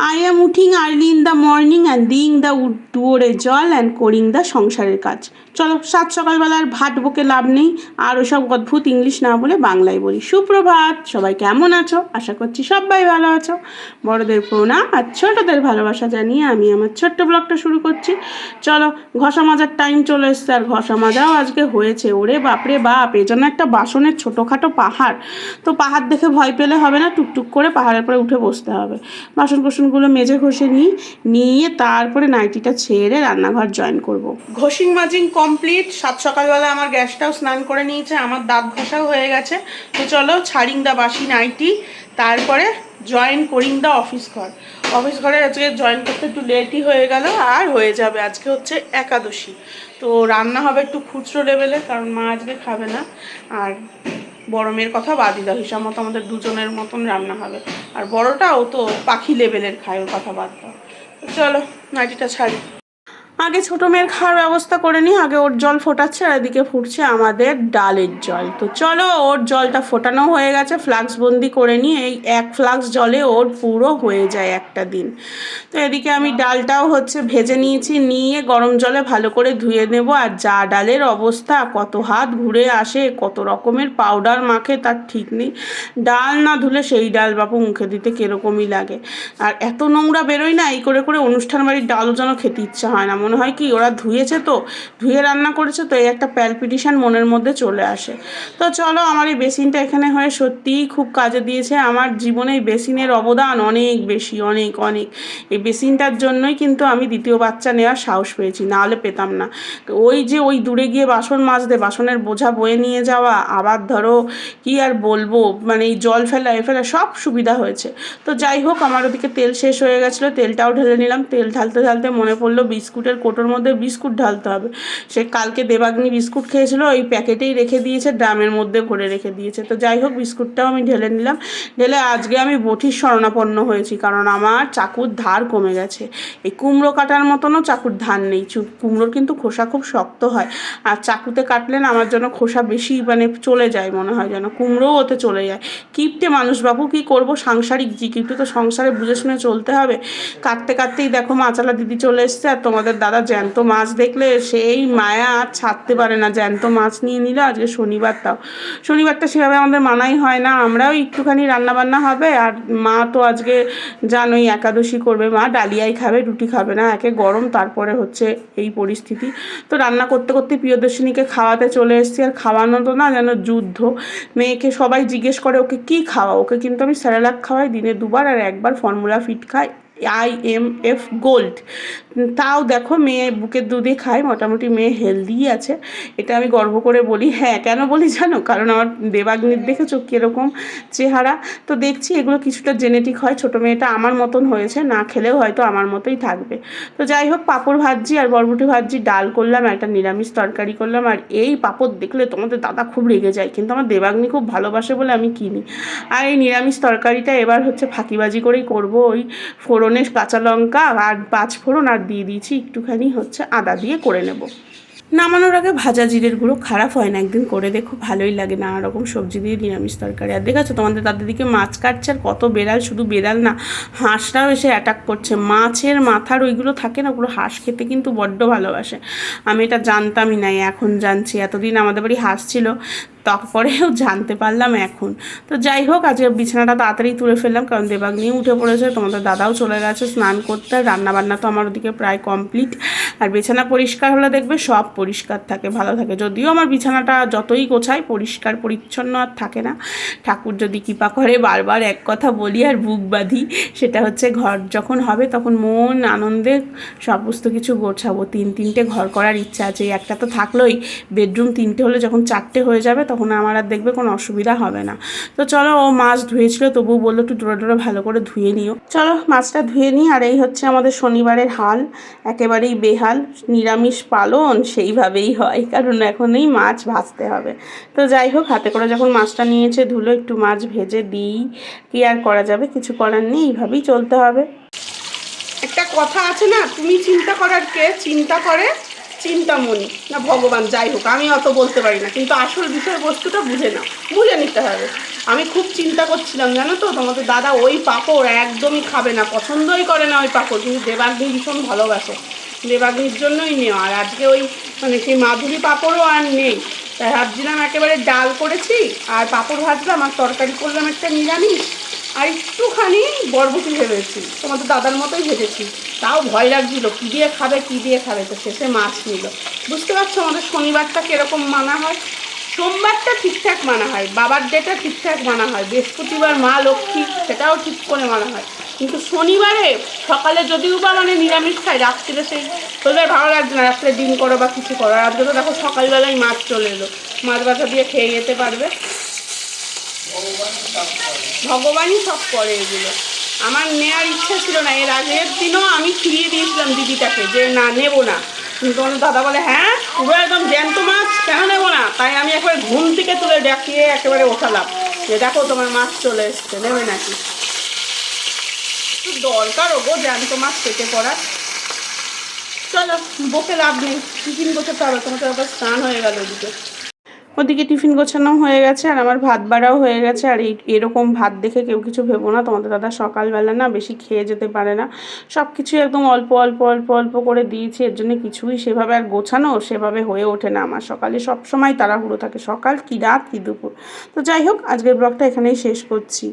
I am উঠিং early in the morning and দিইং the দুয়োরে জল and করিং the সংসারের কাজ। চলো, সাত সকালবেলার ভাট বকে লাভ নেই। আর ওসব অদ্ভুত ইংলিশ না বলে বাংলায় বলি। সুপ্রভাত, সবাই কেমন আছো? আশা করছি সবাই ভালো আছো। বড়দের প্রণাম আর ছোটদের ভালোবাসা জানিয়ে আমি আমার ছোট্ট ব্লগটা শুরু করছি। চলো, ঘষা মাজার টাইম চলে এসছে। আর ঘষা মাজাও আজকে হয়েছে। ওরে বাপরে বাপ, এ জন্য একটা বাসনের ছোটোখাটো পাহাড়। তো পাহাড় দেখে ভয় পেলে হবে না। টুকটুক করে পাহাড়ের পরে উঠে বসতে হবে। বাসন কোসনগুলো মেজে ঘষে নিই, নিয়ে তারপরে নাইটিটা ছেড়ে রান্নাঘর জয়েন করব। ঘষিং মাজিং কমপ্লিট সাত সকালবেলা আমার গ্যাসটাও স্নান করে নিয়েছে, আমার দাঁত ঘষাও হয়ে গেছে। তো চলো, ছাড়িং দা বাসি নাইটি, তারপরে জয়েন করিং দা অফিস ঘর। অফিস ঘরে আজকে জয়েন করতে একটু লেটই হয়ে গেল, আর হয়ে যাবে আজকে হচ্ছে একাদশী। তো রান্না হবে একটু খুচরো লেভেলে কারণ মা আজকে খাবে না। আর বড় মেয়ের কথা বাদই দাও হিসাব মতো আমাদের দুজনের মতন রান্না হবে। আর বড়টা ও তো পাখি লেভেলের খায় ওর কথা বাদ দাও। চলো, নাইটিটা ছাড়ি। আগে ছোটো মেয়ের খাওয়ার ব্যবস্থা করে নিই, আগে ওর জল ফোটাচ্ছে আর এদিকে ফুটছে আমাদের ডালের জল। তো চলো ওর জলটা ফোটানো হয়ে গেছে, ফ্লাক্স বন্দি করে নিই, এই এক ফ্লাক্স জলে ওর পুরো হয়ে যায় একটা দিন। তো এদিকে আমি ডালটাও হচ্ছে ভেজে নিয়েছি, নিয়ে গরম জলে ভালো করে ধুয়ে নেব আর যা ডালের অবস্থা, কত হাত ঘুরে আসে, কত রকমের পাউডার মাখে, তার ঠিক নেই। ডাল না ধুলে সেই ডাল বাপু মুখে দিতে কীরকমই লাগে। আর এত নোংরা বেরোয় না, এই করে করে অনুষ্ঠান বাড়ির ডালও যেন খেতে ইচ্ছা হয় না মনে হয় কি ওরা ধুয়েছে তো, ধুয়ে রান্না করেছে তো এই একটা প্যালপিটিশান মনের মধ্যে চলে আসে। তো চলো আমার এই বেসিনটা এখানে হয়ে সত্যিই খুব কাজে দিয়েছে। আমার জীবনে এই বেসিনের অবদান অনেক বেশি, অনেক অনেক। এই বেসিনটার জন্যই কিন্তু আমি দ্বিতীয় বাচ্চা নেওয়ার সাহস পেয়েছি, না হলে পেতাম না। ওই যে ওই দূরে গিয়ে বাসন মাজতে, বাসনের বোঝা বয়ে নিয়ে যাওয়া, আবার ধরো কি আর বলব মানে এই জল ফেলা, এ ফেলা সব সুবিধা হয়েছে। তো যাই হোক, আমার ওদিকে তেল শেষ হয়ে গেছিল, তেলটাও ঢেলে নিলাম। তেল ঢালতে ঢালতে মনে পড়ল বিস্কুটের কোটোর মধ্যে বিস্কুট ঢালতে হবে। সে কালকে দেবাগ্নি বিস্কুট খেয়েছিল, ওই প্যাকেটেই রেখে দিয়েছে, ড্রামের মধ্যে ভরে রেখে দিয়েছে। তো যাই হোক, বিস্কুটটাও আমি ঢেলে নিলাম। ঢেলে আজকে আমি বটির শরণাপন্ন হয়েছি, কারণ আমার চাকুর ধার কমে গেছে। এই কুমড়ো কাটার মতনও চাকুর ধার নেই। কুমড়োর কিন্তু খোসা খুব শক্ত হয়। আর চাকুতে কাটলে না আমার জন্য খোসা বেশি মানে চলে যায় মনে হয়, যেন কুমড়োও ওতে চলে যায়। কিপটে মানুষ বাবু কী করব সাংসারিক জি কিপটে তো সংসারে বুঝে শুনে চলতে হবে। কাটতে কাটতেই দেখো মাচালা দিদি চলে এসছে, আর তোমাদের দাদা জ্যান্ত মাছ দেখলে সেই মায়া আর ছাড়তে পারে না। জ্যান্ত মাছ নিয়ে নিল আজকে শনিবারটাও শনিবারটা সেভাবে আমাদের মানাই হয় না। আমরাও একটুখানি রান্নাবান্না হবে আর মা তো আজকে জানোই একাদশী করবে। মা ডালিয়াই খাবে, রুটি খাবে না। একে গরম, তারপরে হচ্ছে এই পরিস্থিতি। তো রান্না করতে করতে প্রিয়দর্শিনীকে খাওয়াতে চলে এসেছি। আর খাওয়ানো তো না যেন যুদ্ধ। মেয়েকে সবাই জিজ্ঞেস করে, ওকে কী খাওয়া ওকে কিন্তু আমি স্যারেলাক খাওয়াই দিনে দুবার আর একবার ফর্মুলা ফিট খাই। আই এম এফ গোল্ড তাও দেখো মেয়ে বুকের দুধে খায়, মোটামুটি মেয়ে হেলদি আছে। এটা আমি গর্ব করে বলি হ্যাঁ কেন বলি জানো? কারণ আমার দেবাগ্নির দেখেছ কীরকম চেহারা। তো দেখছি এগুলো কিছুটা জেনেটিক হয়, ছোটো মেয়েটা আমার মতন হয়েছে, না খেলেও হয়তো আমার মতোই থাকবে। তো যাই হোক, পাঁপড় ভাজি আর বরবটি ভাজি ডাল করলাম একটা নিরামিষ তরকারি করলাম। আর এই পাঁপড় দেখলে তোমাদের দাদা খুব রেগে যায়, কিন্তু আমার দেবাগ্নি খুব ভালোবাসে বলে আমি কিনি। আর এই নিরামিষ তরকারিটা এবার হচ্ছে ফাঁকিবাজি করেই করব, ওই ফোড়নে কাঁচা লঙ্কা আর পাঁচ ফোড়ন আর দিয়ে দিয়েছি একটুখানি হচ্ছে আদা দিয়ে করে নেব। নামানোর আগে ভাজা জিরের গুঁড়ো খারাপ হয় না, একদিন করে দেখো, ভালোই লাগে নানা রকম সবজি দিয়ে নিরামিষ তরকারি। আর দেখেছ তোমাদের দাদের দিকে মাছ কাটছে আর কত বেড়াল, শুধু বেড়াল না হাঁসটাও এসে অ্যাটাক করছে। মাছের মাথার ওইগুলো থাকে না, ওগুলো হাঁস খেতে কিন্তু বড্ড ভালোবাসে। আমি এটা জানতামই নাই এখন জানছি। এতদিন আমাদের বাড়ি হাঁস ছিল, তারপরেও জানতে পারলাম এখন। তো যাই হোক, আজকে বিছানাটা তাড়াতাড়ি তুলে ফেললাম, কারণ দেবাগ্নিও উঠে পড়েছে, তোমাদের দাদাও চলে গেছে স্নান করতে। রান্নাবান্না তো আমার ওদিকে প্রায় কমপ্লিট আর বিছানা পরিষ্কার হলে দেখবে সব পরিষ্কার থাকে, ভালো থাকে। যদিও আমার বিছানাটা যতই গোছাই, পরিষ্কার পরিচ্ছন্ন আর থাকে না। ঠাকুর যদি কৃপা করে বারবার এক কথা বলি আর বুক বাঁধি, সেটা হচ্ছে ঘর যখন হবে তখন মন, আনন্দে সমস্ত কিছু গোছাবো। তিন, তিনটে ঘর করার ইচ্ছা আছে, একটা তো থাকলোই। বেডরুম তিনটে হলে যখন চারটে হয়ে যাবে তখন আমার আর দেখবে কোনো অসুবিধা হবে না। তো চলো, ও মাছ ধুয়েছিল, তবুও বলল একটু ডোরা ডোরা ভালো করে ধুয়ে নিও। চলো, মাছটা ধুয়ে নিই, আর এই হচ্ছে আমাদের শনিবারের হাল। একেবারেই বেহাল। নিরামিষ পালন সেইভাবেই হয়, কারণ এখন এই মাছ ভাজতে হবে। তো যাই হোক, হাতে করে যখন মাছটা নিয়েছে, ধুলো, একটু মাছ ভেজে দিই, কি আর করা যাবে, কিছু করার নেই, এইভাবেই চলতে হবে। একটা কথা আছে না, তুমি চিন্তা করার কে? চিন্তা করে চিন্তামণি। না, ভগবান, যাই হোক, আমি অত বলতে পারি না, কিন্তু আসল বিষয়বস্তুটা বুঝে নাও, বুঝে নিতে হবে। আমি খুব চিন্তা করছিলাম, জানো তো, তোমাদের দাদা ওই পাঁপড় একদমই খাবে না, পছন্দই করে না ওই পাঁপড়, কিন্তু দেবাগ্নি ভীষণ ভালোবাসে। দেবাগ্নির জন্যই নেওয়া। আর আজকে ওই মানে সেই মাধুরী পাঁপড়ও আর নেই। তাই ভাবছিলাম একেবারে ডাল করেছি, আর পাঁপড় ভাজলাম, আর তরকারি করলাম একটা নিরামিষ, আর একটুখানি বরবটি ভেবেছি। তোমাদের দাদার মতোই ভেবেছি। তাও ভয় লাগছিল, কী দিয়ে খাবে, কী দিয়ে খাবে? তো শেষে মাছ নিল। বুঝতে পারছ আমাদের শনিবারটা কীরকম মানা হয়? সোমবারটা ঠিকঠাক মানা হয়, বাবার ডেটা ঠিকঠাক মানা হয়, বৃহস্পতিবার মা লক্ষ্মী, সেটাও ঠিক করে মানা হয়। কিন্তু শনিবারে সকালে যদিও বা মানে নিরামিষ খাই, রাত্রিরে সেই তোদের ভালো লাগছে না, রাত্রে ডিম করো বা কিছু করো। আর তো দেখো সকালবেলায় মাছ চলে এলো। মাছ বাছা দিয়ে খেয়ে যেতে পারবে। ভগবানই সব করে এগুলো। আমার নেওয়ার ইচ্ছা ছিল না, এর আগের দিনও আমি ফিরিয়ে দিয়েছিলাম দিদিটাকে যে, না, নেব না। কিন্তু আমার দাদা বলে হ্যাঁ পুরো একদম জ্যান্ত মাছ, কেন নেব না? তাই আমি একবার ঘুম থেকে তুলে ডাকিয়ে একেবারে ওঠালাম। যে, দেখো, তোমার মাছ চলে এসছে, নেবে নাকি? একটু দরকার গো জ্যান্ত মাছ কেটে পড়ার চলো বকে লাভ নেই। টিফিন গোছাতে হবে তোমার তো আবার স্নান হয়ে গেল ওদিকে ওদিকে টিফিন গোছানো হয়ে গেছে, আর আমার ভাত বাড়াও হয়ে গেছে, আর এই এরকম ভাত দেখে কেউ কিছু ভেবো না। তোমাদের দাদা সকালবেলা না বেশি খেয়ে যেতে পারে না। সব কিছুই একদম অল্প অল্প অল্প অল্প করে দিয়েছি, এর জন্য কিছুই সেভাবে আর গোছানো সেভাবে হয়ে ওঠে না আমার সকালে। সব সময় তাড়াহুড়ো থাকে, সকাল কি রাত, কি দুপুর। তো যাই হোক, আজকের ব্লগটা এখানেই শেষ করছি।